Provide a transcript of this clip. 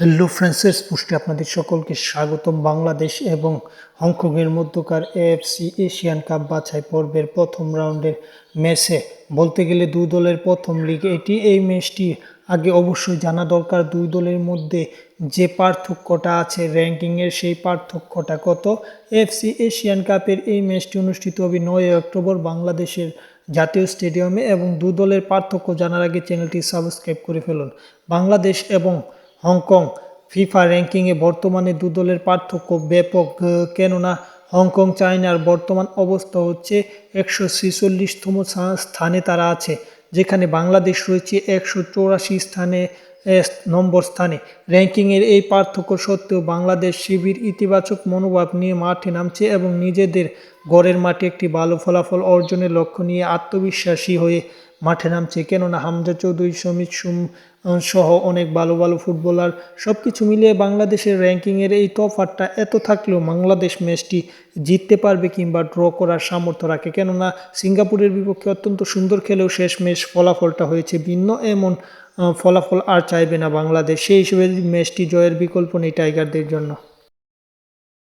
Hello ফ্রেন্সেস পুষ্টি আপনাদের সকলকে স্বাগতম। বাংলাদেশ এবং হংকংয়ের মধ্যকার এএফসি এশিয়ান কাপ বাছাই পর্বের প্রথম রাউন্ডের ম্যাচে বলতে গেলে দুই দলের প্রথম লিগ এটি। এই ম্যাচটি আগে অবশ্যই জানা দরকার, দুই দলের মধ্যে যে পার্থক্যটা আছে র্যাঙ্কিংয়ের সেই পার্থক্যটা কত। এফসি এশিয়ান কাপের এই ম্যাচটি অনুষ্ঠিত হবে নয় অক্টোবর বাংলাদেশের জাতীয় স্টেডিয়ামে এবং দু দলের পার্থক্য জানার আগে চ্যানেলটি সাবস্ক্রাইব করে ফেলুন। বাংলাদেশ এবং হংকং। ফিফা র্যাঙ্কিংয়ে বর্তমানে দু দলের পার্থক্য ব্যাপক, কেননা হংকং চায়নার বর্তমান অবস্থা হচ্ছে একশো ছেচল্লিশতম স্থানে তারা আছে, যেখানে বাংলাদেশ রয়েছে একশো চৌরাশি স্থানে নম্বর স্থানে। র্যাঙ্কিংয়ের এই পার্থক্য সত্ত্বেও বাংলাদেশ শিবির ইতিবাচক মনোভাব নিয়ে মাঠে নামছে এবং নিজেদের গড়ের মাঠে একটি ভালো ফলাফল অর্জনের লক্ষ্য নিয়ে আত্মবিশ্বাসী হয়ে মাঠে নামছে। কেননা হামজা চৌধুরী সমিত সুম সহ অনেক ভালো ভালো ফুটবলার সব কিছু মিলিয়ে বাংলাদেশের র্যাঙ্কিংয়ের এই তফাতটা এত থাকলেও বাংলাদেশ ম্যাচটি জিততে পারবে কিংবা ড্র করার সামর্থ্য রাখে। কেননা সিঙ্গাপুরের বিপক্ষে অত্যন্ত সুন্দর খেলেও শেষ ম্যাচ ফলাফলটা হয়েছে ভিন্ন, এমন ফলাফল আর চাইবে না বাংলাদেশ। সেই হিসেবে ম্যাচটি জয়ের বিকল্প নেই টাইগারদের জন্য।